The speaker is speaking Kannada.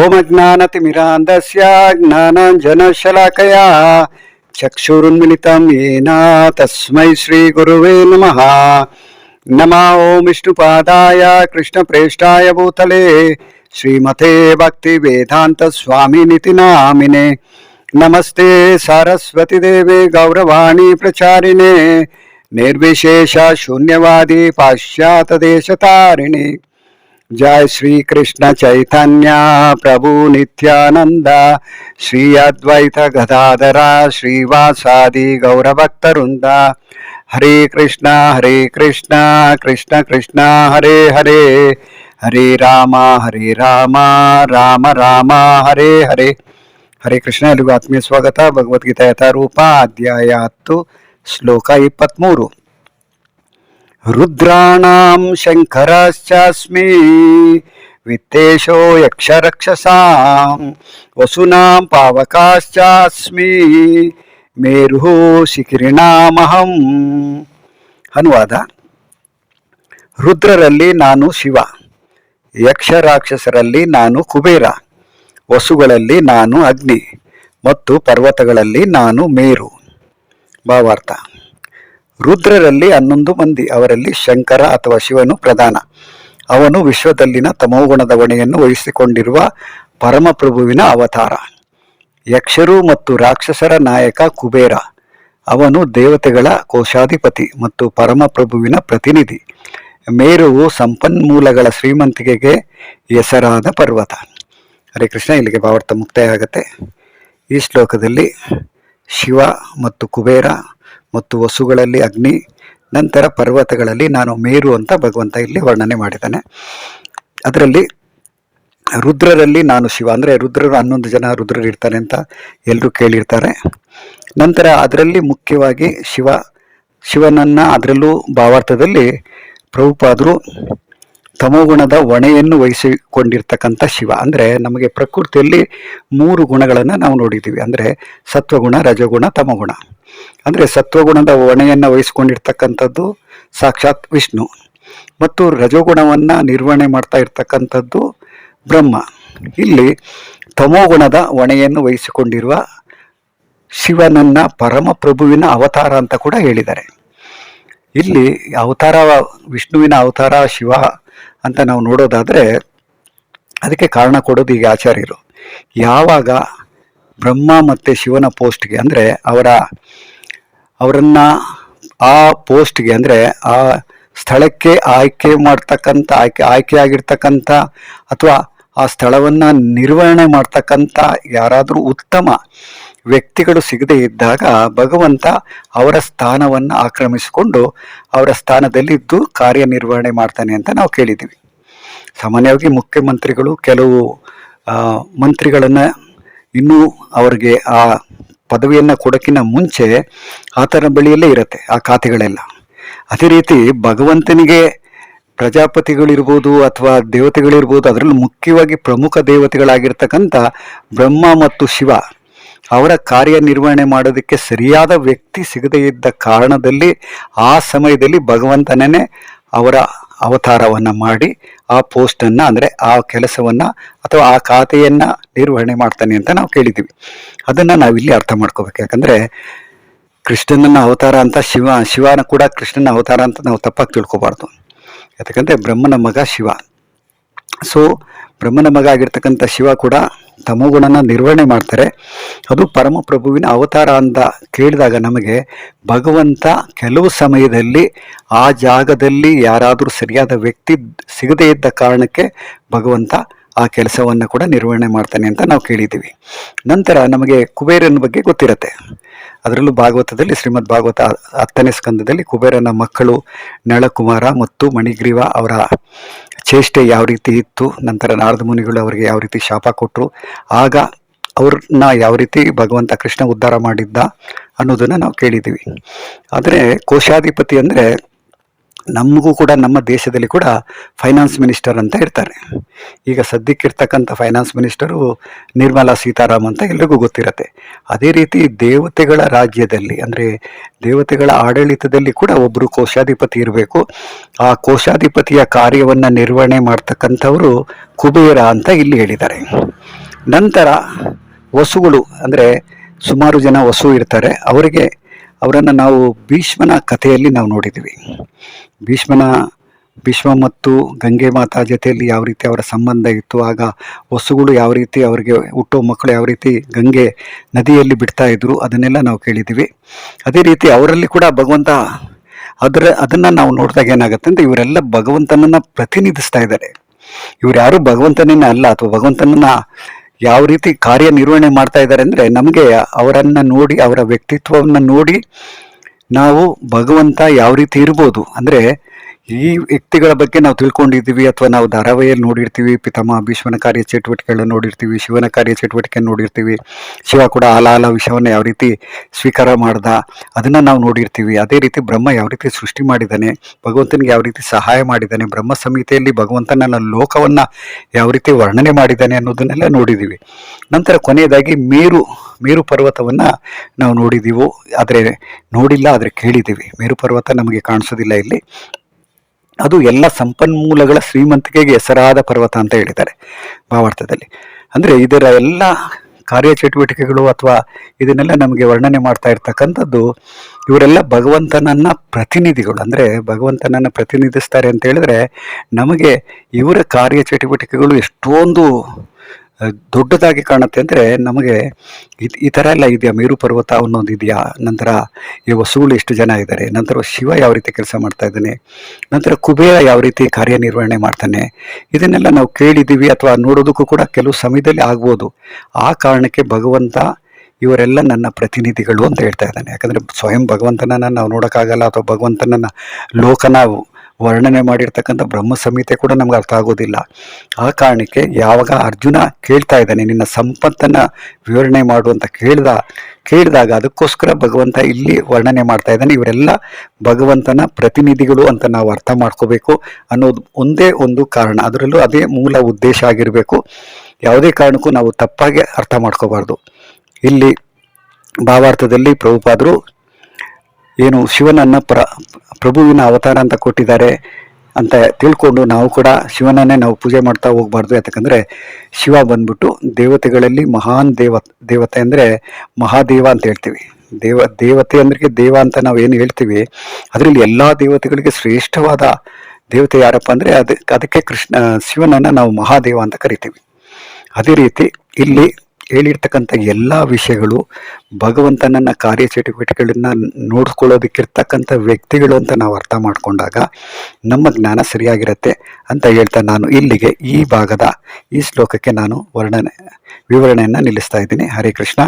సోమజ్ఞానతిమిరాంధస్య జ్ఞానాంజనశలాకయా ఏనా తస్మై శ్రీగురువే నమ. నమా కృష్ణప్రేష్టాయ భూతలే శ్రీమతే భక్తి వేదాంత స్వామినితి నామినే. నమస్తే సరస్వతిదేవే ప్రచారిణే. నిర్విశేష శూన్యవాది जय श्री कृष्ण चैतन्य प्रभु नित्यानंद श्री अद्वैत गदाधरा श्रीवासादि गौरभक्तवृंद हरे कृष्ण हरे कृष्ण कृष्ण कृष्ण हरे हरे हरे राम हरे राम ರಾಮ ರಾಮ ಹರೇ ಹರೇ ಹರೇ ಕೃಷ್ಣ ಎಲ್ಲಿಗೂ ಆತ್ಮೀಯ ಸ್ವಾಗತ ಭಗವದ್ಗೀತಾ ಯಥಾರೂಪ ಅಧ್ಯಾಯ ಹತ್ತು ಶ್ಲೋಕ ಇಪ್ಪತ್ತ್ಮೂರು ರುದ್ರಾಣಾಂ ಶಂಕರಶ್ಚಾಸ್ಮಿ ವಿತ್ತೇಶೋ ಯಕ್ಷರಕ್ಷಸಾಂ ವಸುನಾಂ ಪಾವಕಾಶ್ಚಾಸ್ಮಿ ಮೇರುಃ ಶಿಖಿರಿಣಾಮಹಂ. ಅನುವಾದ ರುದ್ರರಲ್ಲಿ ನಾನು ಶಿವ, ಯಕ್ಷರಾಕ್ಷಸರಲ್ಲಿ ನಾನು ಕುಬೇರ, ವಸುಗಳಲ್ಲಿ ನಾನು ಅಗ್ನಿ ಮತ್ತು ಪರ್ವತಗಳಲ್ಲಿ ನಾನು ಮೇರು. ಭಾವಾರ್ಥ ರುದ್ರರಲ್ಲಿ ಹನ್ನೊಂದು ಮಂದಿ, ಅವರಲ್ಲಿ ಶಂಕರ ಅಥವಾ ಶಿವನು ಪ್ರಧಾನ. ಅವನು ವಿಶ್ವದಲ್ಲಿನ ತಮೋಗುಣದ ಹೊಣೆಯನ್ನು ವಹಿಸಿಕೊಂಡಿರುವ ಪರಮಪ್ರಭುವಿನ ಅವತಾರ. ಯಕ್ಷರು ಮತ್ತು ರಾಕ್ಷಸರ ನಾಯಕ ಕುಬೇರ. ಅವನು ದೇವತೆಗಳ ಕೋಶಾಧಿಪತಿ ಮತ್ತು ಪರಮಪ್ರಭುವಿನ ಪ್ರತಿನಿಧಿ. ಮೇರುವು ಸಂಪನ್ಮೂಲಗಳ ಶ್ರೀಮಂತಿಕೆಗೆ ಹೆಸರಾದ ಪರ್ವತ. ಹರೇ ಕೃಷ್ಣ, ಇಲ್ಲಿಗೆ ಭಾವಾರ್ಥ ಮುಕ್ತಾಯ ಆಗುತ್ತೆ ಈ ಶ್ಲೋಕದಲ್ಲಿ ಶಿವ ಮತ್ತು ಕುಬೇರ ಮತ್ತು ವಸುಗಳಲ್ಲಿ ಅಗ್ನಿ, ನಂತರ ಪರ್ವತಗಳಲ್ಲಿ ನಾನು ಮೇರು ಅಂತ ಭಗವಂತ ಇಲ್ಲಿ ವರ್ಣನೆ ಮಾಡಿದ್ದಾನೆ. ಅದರಲ್ಲಿ ರುದ್ರರಲ್ಲಿ ನಾನು ಶಿವ, ಅಂದರೆ ರುದ್ರರು ಹನ್ನೊಂದು ಜನ ರುದ್ರರು ಇರ್ತಾರೆ ಅಂತ ಎಲ್ಲರೂ ಕೇಳಿರ್ತಾರೆ. ನಂತರ ಅದರಲ್ಲಿ ಮುಖ್ಯವಾಗಿ ಶಿವ, ಶಿವನನ್ನು ಅದರಲ್ಲೂ ಭಾವಾರ್ಥದಲ್ಲಿ ಪ್ರಭುಪಾದರು ತಮೋಗುಣದ ಹೊಣೆಯನ್ನು ವಹಿಸಿಕೊಂಡಿರ್ತಕ್ಕಂಥ ಶಿವ. ಅಂದರೆ ನಮಗೆ ಪ್ರಕೃತಿಯಲ್ಲಿ ಮೂರು ಗುಣಗಳನ್ನು ನಾವು ನೋಡಿದ್ದೀವಿ. ಅಂದರೆ ಸತ್ವಗುಣ, ರಜಗುಣ, ತಮಗುಣ. ಅಂದರೆ ಸತ್ವಗುಣದ ಹೊಣೆಯನ್ನು ವಹಿಸಿಕೊಂಡಿರ್ತಕ್ಕಂಥದ್ದು ಸಾಕ್ಷಾತ್ ವಿಷ್ಣು. ಮತ್ತು ರಜೋಗುಣವನ್ನು ನಿರ್ವಹಣೆ ಮಾಡ್ತಾ ಇರ್ತಕ್ಕಂಥದ್ದು ಬ್ರಹ್ಮ. ಇಲ್ಲಿ ತಮೋಗುಣದ ಹೊಣೆಯನ್ನು ವಹಿಸಿಕೊಂಡಿರುವ ಶಿವನನ್ನ ಪರಮಪ್ರಭುವಿನ ಅವತಾರ ಅಂತ ಕೂಡ ಹೇಳಿದ್ದಾರೆ. ಇಲ್ಲಿ ಅವತಾರ ವಿಷ್ಣುವಿನ ಅವತಾರ ಶಿವ ಅಂತ ನಾವು ನೋಡೋದಾದರೆ ಅದಕ್ಕೆ ಕಾರಣ ಕೊಡೋದು ಈಗ ಆಚಾರ್ಯರು. ಯಾವಾಗ ಬ್ರಹ್ಮ ಮತ್ತು ಶಿವನ ಪೋಸ್ಟ್ಗೆ ಅಂದರೆ ಅವರ ಅವರನ್ನು ಆ ಪೋಸ್ಟ್ಗೆ ಅಂದರೆ ಆ ಸ್ಥಳಕ್ಕೆ ಆಯ್ಕೆ ಮಾಡ್ತಕ್ಕಂಥ, ಆಯ್ಕೆ, ಆಯ್ಕೆಯಾಗಿರ್ತಕ್ಕಂಥ ಅಥವಾ ಆ ಸ್ಥಳವನ್ನು ನಿರ್ವಹಣೆ ಮಾಡ್ತಕ್ಕಂಥ ಯಾರಾದರೂ ಉತ್ತಮ ವ್ಯಕ್ತಿಗಳು ಸಿಗದೇ ಇದ್ದಾಗ ಭಗವಂತ ಅವರ ಸ್ಥಾನವನ್ನು ಆಕ್ರಮಿಸಿಕೊಂಡು ಅವರ ಸ್ಥಾನದಲ್ಲಿದ್ದು ಕಾರ್ಯನಿರ್ವಹಣೆ ಮಾಡ್ತಾನೆ ಅಂತ ನಾವು ಕೇಳಿದ್ದೀವಿ. ಸಾಮಾನ್ಯವಾಗಿ ಮುಖ್ಯಮಂತ್ರಿಗಳು ಕೆಲವು ಮಂತ್ರಿಗಳನ್ನ ಇನ್ನೂ ಅವರಿಗೆ ಆ ಪದವಿಯನ್ನು ಕೊಡೋಕ್ಕಿಂತ ಮುಂಚೆ ಆತನ ಬಳಿಯಲ್ಲೇ ಇರುತ್ತೆ ಆ ಖಾತೆಗಳೆಲ್ಲ. ಅದೇ ರೀತಿ ಭಗವಂತನಿಗೆ ಪ್ರಜಾಪತಿಗಳಿರ್ಬೋದು ಅಥವಾ ದೇವತೆಗಳಿರ್ಬೋದು ಅದರಲ್ಲಿ ಮುಖ್ಯವಾಗಿ ಪ್ರಮುಖ ದೇವತೆಗಳಾಗಿರ್ತಕ್ಕಂಥ ಬ್ರಹ್ಮ ಮತ್ತು ಶಿವ ಅವರ ಕಾರ್ಯನಿರ್ವಹಣೆ ಮಾಡೋದಕ್ಕೆ ಸರಿಯಾದ ವ್ಯಕ್ತಿ ಸಿಗದೇ ಇದ್ದ ಕಾರಣದಲ್ಲಿ ಆ ಸಮಯದಲ್ಲಿ ಭಗವಂತನೇ ಅವರ ಅವತಾರವನ್ನು ಮಾಡಿ ಆ ಪೋಸ್ಟನ್ನು ಅಂದರೆ ಆ ಕೆಲಸವನ್ನು ಅಥವಾ ಆ ಖಾತೆಯನ್ನು ನಿರ್ವಹಣೆ ಮಾಡ್ತಾನೆ ಅಂತ ನಾವು ಕೇಳಿದ್ದೀವಿ. ಅದನ್ನು ನಾವಿಲ್ಲಿ ಅರ್ಥ ಮಾಡ್ಕೋಬೇಕು. ಯಾಕಂದರೆ ಕೃಷ್ಣನನ್ನ ಅವತಾರ ಅಂತ ಶಿವ, ಶಿವನ ಕೂಡ ಕೃಷ್ಣನ ಅವತಾರ ಅಂತ ನಾವು ತಪ್ಪಾಗಿ ತಿಳ್ಕೋಬಾರ್ದು. ಯಾಕಂದರೆ ಬ್ರಹ್ಮನ ಮಗ ಶಿವ. ಸೊ ಬ್ರಹ್ಮನ ಮಗ ಆಗಿರ್ತಕ್ಕಂಥ ಶಿವ ಕೂಡ ತಮೋಗುಣನ ನಿರ್ವಹಣೆ ಮಾಡ್ತಾರೆ. ಅದು ಪರಮಪ್ರಭುವಿನ ಅವತಾರ ಅಂತ ಕೇಳಿದಾಗ ನಮಗೆ ಭಗವಂತ ಕೆಲವು ಸಮಯದಲ್ಲಿ ಆ ಜಾಗದಲ್ಲಿ ಯಾರಾದರೂ ಸರಿಯಾದ ವ್ಯಕ್ತಿ ಸಿಗದೇ ಇದ್ದ ಕಾರಣಕ್ಕೆ ಭಗವಂತ ಆ ಕೆಲಸವನ್ನು ಕೂಡ ನಿರ್ವಹಣೆ ಮಾಡ್ತಾನೆ ಅಂತ ನಾವು ಕೇಳಿದ್ದೀವಿ. ನಂತರ ನಮಗೆ ಕುಬೇರನ ಬಗ್ಗೆ ಗೊತ್ತಿರತ್ತೆ. ಅದರಲ್ಲೂ ಭಾಗವತದಲ್ಲಿ, ಶ್ರೀಮದ್ ಭಾಗವತ ಹತ್ತನೇ ಸ್ಕಂದದಲ್ಲಿ ಕುಬೇರನ ಮಕ್ಕಳು ನಳಕುಮಾರ ಮತ್ತು ಮಣಿಗ್ರೀವ ಅವರ ಚೇಷ್ಟೆ ಯಾವ ರೀತಿ ಇತ್ತು, ನಂತರ ನಾರದ ಮುನಿಗಳು ಅವರಿಗೆ ಯಾವ ರೀತಿ ಶಾಪ ಕೊಟ್ಟರು ಆಗ ಅವ್ರನ್ನ ಯಾವ ರೀತಿ ಭಗವಂತ ಕೃಷ್ಣ ಉದ್ಧಾರ ಮಾಡಿದ್ದ ಅನ್ನೋದನ್ನು ನಾವು ಕೇಳಿದ್ದೀವಿ. ಆದರೆ ಕೋಶಾಧಿಪತಿ ಅಂದರೆ ನಮಗೂ ಕೂಡ ನಮ್ಮ ದೇಶದಲ್ಲಿ ಕೂಡ ಫೈನಾನ್ಸ್ ಮಿನಿಸ್ಟರ್ ಅಂತ ಇರ್ತಾರೆ. ಈಗ ಸದ್ಯಕ್ಕಿರ್ತಕ್ಕಂಥ ಫೈನಾನ್ಸ್ ಮಿನಿಸ್ಟರು ನಿರ್ಮಲಾ ಸೀತಾರಾಮ್ ಅಂತ ಎಲ್ರಿಗೂ ಗೊತ್ತಿರತ್ತೆ. ಅದೇ ರೀತಿ ದೇವತೆಗಳ ರಾಜ್ಯದಲ್ಲಿ ಅಂದರೆ ದೇವತೆಗಳ ಆಡಳಿತದಲ್ಲಿ ಕೂಡ ಒಬ್ಬರು ಕೋಶಾಧಿಪತಿ ಇರಬೇಕು. ಆ ಕೋಶಾಧಿಪತಿಯ ಕಾರ್ಯವನ್ನು ನಿರ್ವಹಣೆ ಮಾಡ್ತಕ್ಕಂಥವರು ಕುಬೇರ ಅಂತ ಇಲ್ಲಿ ಹೇಳಿದ್ದಾರೆ. ನಂತರ ವಸುಗಳು ಅಂದರೆ ಸುಮಾರು ಜನ ವಸು ಇರ್ತಾರೆ. ಅವರಿಗೆ ಅವರನ್ನು ನಾವು ಭೀಷ್ಮನ ಕಥೆಯಲ್ಲಿ ನಾವು ನೋಡಿದ್ದೀವಿ. ಭೀಷ್ಮನ, ಭೀಷ್ಮ ಮತ್ತು ಗಂಗೆ ಮಾತಾ ಜೊತೆಯಲ್ಲಿ ಯಾವ ರೀತಿ ಅವರ ಸಂಬಂಧ ಇತ್ತು, ಆಗ ವಸುಗಳು ಯಾವ ರೀತಿ ಅವರಿಗೆ, ಹುಟ್ಟೋ ಮಕ್ಕಳು ಯಾವ ರೀತಿ ಗಂಗೆ ನದಿಯಲ್ಲಿ ಬಿಡ್ತಾ ಇದ್ರು, ಅದನ್ನೆಲ್ಲ ನಾವು ಕೇಳಿದ್ದೀವಿ. ಅದೇ ರೀತಿ ಅವರಲ್ಲಿ ಕೂಡ ಭಗವಂತ ಅದರ, ಅದನ್ನು ನಾವು ನೋಡಿದಾಗ ಏನಾಗುತ್ತೆ ಅಂದರೆ ಇವರೆಲ್ಲ ಭಗವಂತನನ್ನು ಪ್ರತಿನಿಧಿಸ್ತಾ ಇದ್ದಾರೆ. ಇವ್ರು ಯಾರು ಭಗವಂತನೇ ಅಲ್ಲ ಅಥವಾ ಭಗವಂತನನ್ನ ಯಾವ ರೀತಿ ಕಾರ್ಯನಿರ್ವಹಣೆ ಮಾಡ್ತಾ ಇದ್ದಾರೆ ಅಂದರೆ ನಮಗೆ ಅವರನ್ನು ನೋಡಿ, ಅವರ ವ್ಯಕ್ತಿತ್ವವನ್ನು ನೋಡಿ ನಾವು ಭಗವಂತ ಯಾವ ರೀತಿ ಇರ್ಬೋದು ಅಂದರೆ ಈ ವ್ಯಕ್ತಿಗಳ ಬಗ್ಗೆ ನಾವು ತಿಳ್ಕೊಂಡಿದ್ದೀವಿ ಅಥವಾ ನಾವು ಧಾರಾವಾಹಿಯಲ್ಲಿ ನೋಡಿರ್ತೀವಿ, ಪಿತಾಮಹ, ಭೀಷ್ಮನ ಕಾರ್ಯ ಚಟುವಟಿಕೆಗಳನ್ನ ನೋಡಿರ್ತೀವಿ, ಶಿವನ ಕಾರ್ಯ ಚಟುವಟಿಕೆ ನೋಡಿರ್ತೀವಿ, ಶಿವ ಕೂಡ ಆಲಾಲ ವಿಷಯವನ್ನು ಯಾವ ರೀತಿ ಸ್ವೀಕಾರ ಮಾಡ್ದ, ಅದನ್ನು ನಾವು ನೋಡಿರ್ತೀವಿ. ಅದೇ ರೀತಿ ಬ್ರಹ್ಮ ಯಾವ ರೀತಿ ಸೃಷ್ಟಿ ಮಾಡಿದ್ದಾನೆ, ಭಗವಂತನಿಗೆ ಯಾವ ರೀತಿ ಸಹಾಯ ಮಾಡಿದ್ದಾನೆ, ಬ್ರಹ್ಮ ಸಂಹಿತೆಯಲ್ಲಿ ಭಗವಂತನ ಲೋಕವನ್ನು ಯಾವ ರೀತಿ ವರ್ಣನೆ ಮಾಡಿದ್ದಾನೆ ಅನ್ನೋದನ್ನೆಲ್ಲ ನೋಡಿದ್ದೀವಿ ನಂತರ ಕೊನೆಯದಾಗಿ ಮೇರು ಮೇರು ಪರ್ವತವನ್ನು ನಾವು ನೋಡಿದ್ದೀವೋ ಆದರೆ ನೋಡಿಲ್ಲ, ಆದರೆ ಕೇಳಿದ್ದೀವಿ ಮೇರು ಪರ್ವತ ನಮಗೆ ಕಾಣಿಸೋದಿಲ್ಲ ಇಲ್ಲಿ. ಅದು ಎಲ್ಲ ಸಂಪನ್ಮೂಲಗಳ ಶ್ರೀಮಂತಿಕೆಗೆ ಹೆಸರಾದ ಪರ್ವತ ಅಂತ ಹೇಳಿದ್ದಾರೆ ಭಾವಾರ್ಥದಲ್ಲಿ ಅಂದರೆ ಇದರ ಎಲ್ಲ ಕಾರ್ಯಚಟುವಟಿಕೆಗಳು ಅಥವಾ ಇದನ್ನೆಲ್ಲ ನಮಗೆ ವರ್ಣನೆ ಮಾಡ್ತಾ ಇರ್ತಕ್ಕಂಥದ್ದು, ಇವರೆಲ್ಲ ಭಗವಂತನನ್ನ ಪ್ರತಿನಿಧಿಗಳು. ಅಂದರೆ ಭಗವಂತನನ್ನು ಪ್ರತಿನಿಧಿಸ್ತಾರೆ ಅಂತ ಹೇಳಿದ್ರೆ ನಮಗೆ ಇವರ ಕಾರ್ಯಚಟುವಟಿಕೆಗಳು ಎಷ್ಟೊಂದು ದೊಡ್ಡದಾಗಿ ಕಾಣುತ್ತೆ ಅಂದರೆ ನಮಗೆ ಈ ಥರ ಎಲ್ಲ ಇದೆಯಾ? ಮೇರು ಪರ್ವತ ಅನ್ನೋದು ಇದೆಯಾ? ನಂತರ ಈ ವಸೂಳು ಎಷ್ಟು ಜನ ಇದ್ದಾರೆ ನಂತರ ಶಿವ ಯಾವ ರೀತಿ ಕೆಲಸ ಮಾಡ್ತಾ ಇದ್ದಾನೆ? ನಂತರ ಕುಬೇರ ಯಾವ ರೀತಿ ಕಾರ್ಯನಿರ್ವಹಣೆ ಮಾಡ್ತಾನೆ? ಇದನ್ನೆಲ್ಲ ನಾವು ಕೇಳಿದ್ದೀವಿ ಅಥವಾ ನೋಡೋದಕ್ಕೂ ಕೂಡ ಕೆಲವು ಸಮಯದಲ್ಲಿ ಆಗ್ಬೋದು. ಆ ಕಾರಣಕ್ಕೆ ಭಗವಂತ ಇವರೆಲ್ಲ ನನ್ನ ಪ್ರತಿನಿಧಿಗಳು ಅಂತ ಹೇಳ್ತಾ ಇದ್ದಾನೆ. ಯಾಕಂದರೆ ಸ್ವಯಂ ಭಗವಂತನನ್ನು ನಾವು ನೋಡೋಕ್ಕಾಗಲ್ಲ ಅಥವಾ ಭಗವಂತನನ್ನ ಲೋಕನ ವರ್ಣನೆ ಮಾಡಿರ್ತಕ್ಕಂಥ ಬ್ರಹ್ಮ ಸಂಹಿತೆ ಕೂಡ ನಮ್ಗೆ ಅರ್ಥ ಆಗೋದಿಲ್ಲ. ಆ ಕಾರಣಕ್ಕೆ ಯಾವಾಗ ಅರ್ಜುನ ಕೇಳ್ತಾ ಇದ್ದಾನೆ, ನಿನ್ನ ಸಂಪತ್ತನ್ನು ವಿವರಣೆ ಮಾಡು ಅಂತ ಕೇಳ್ದ, ಕೇಳಿದಾಗ ಅದಕ್ಕೋಸ್ಕರ ಭಗವಂತ ಇಲ್ಲಿ ವರ್ಣನೆ ಮಾಡ್ತಾ ಇದ್ದಾನೆ. ಇವರೆಲ್ಲ ಭಗವಂತನ ಪ್ರತಿನಿಧಿಗಳು ಅಂತ ನಾವು ಅರ್ಥ ಮಾಡ್ಕೋಬೇಕು ಅನ್ನೋದು ಒಂದೇ ಒಂದು ಕಾರಣ. ಅದರಲ್ಲೂ ಅದೇ ಮೂಲ ಉದ್ದೇಶ ಆಗಿರಬೇಕು. ಯಾವುದೇ ಕಾರಣಕ್ಕೂ ನಾವು ತಪ್ಪಾಗಿ ಅರ್ಥ ಮಾಡ್ಕೋಬಾರ್ದು. ಇಲ್ಲಿ ಭಾವಾರ್ಥದಲ್ಲಿ ಪ್ರಭುಪಾದರು ಏನು ಶಿವನನ್ನ ಪ್ರ, ಪ್ರಭುವಿನ ಅವತಾರ ಅಂತ ಕೊಟ್ಟಿದ್ದಾರೆ ಅಂತ ತಿಳ್ಕೊಂಡು ನಾವು ಕೂಡ ಶಿವನನ್ನೇ ನಾವು ಪೂಜೆ ಮಾಡ್ತಾ ಹೋಗಬಾರ್ದು ಯಾಕಂದರೆ ಶಿವ ಬಂದ್ಬಿಟ್ಟು ದೇವತೆಗಳಲ್ಲಿ ಮಹಾನ್ ದೇವ, ದೇವತೆ ಅಂದರೆ ಮಹಾದೇವ ಅಂತ ಹೇಳ್ತೀವಿ. ದೇವ, ದೇವತೆ ಅಂದ್ರೆ ದೇವ ಅಂತ ನಾವು ಏನು ಹೇಳ್ತೀವಿ, ಅದರಲ್ಲಿ ಎಲ್ಲ ದೇವತೆಗಳಿಗೆ ಶ್ರೇಷ್ಠವಾದ ದೇವತೆ ಯಾರಪ್ಪ ಅಂದರೆ ಅದಕ್ಕೆ ಅದಕ್ಕೆ ಕೃಷ್ಣ, ಶಿವನನ್ನು ನಾವು ಮಹಾದೇವ ಅಂತ ಕರಿತೀವಿ. ಅದೇ ರೀತಿ ಇಲ್ಲಿ ಹೇಳಿರ್ತಕ್ಕಂಥ ಎಲ್ಲ ವಿಷಯಗಳು ಭಗವಂತನನ್ನ ಕಾರ್ಯ ಚಟುವಟಿಕೆಗಳನ್ನು ನೋಡ್ಕೊಳ್ಳೋದಕ್ಕಿರ್ತಕ್ಕಂಥ ವ್ಯಕ್ತಿಗಳು ಅಂತ ನಾವು ಅರ್ಥ ಮಾಡಿಕೊಂಡಾಗ ನಮ್ಮ ಜ್ಞಾನ ಸರಿಯಾಗಿರುತ್ತೆ ಅಂತ ಹೇಳ್ತಾ ನಾನು ಇಲ್ಲಿಗೆ ಈ ಭಾಗದ ಈ ಶ್ಲೋಕಕ್ಕೆ ನಾನು ವರ್ಣನೆ ವಿವರಣೆಯನ್ನು ನಿಲ್ಲಿಸ್ತಾ ಇದ್ದೀನಿ. ಹರೇ ಕೃಷ್ಣ.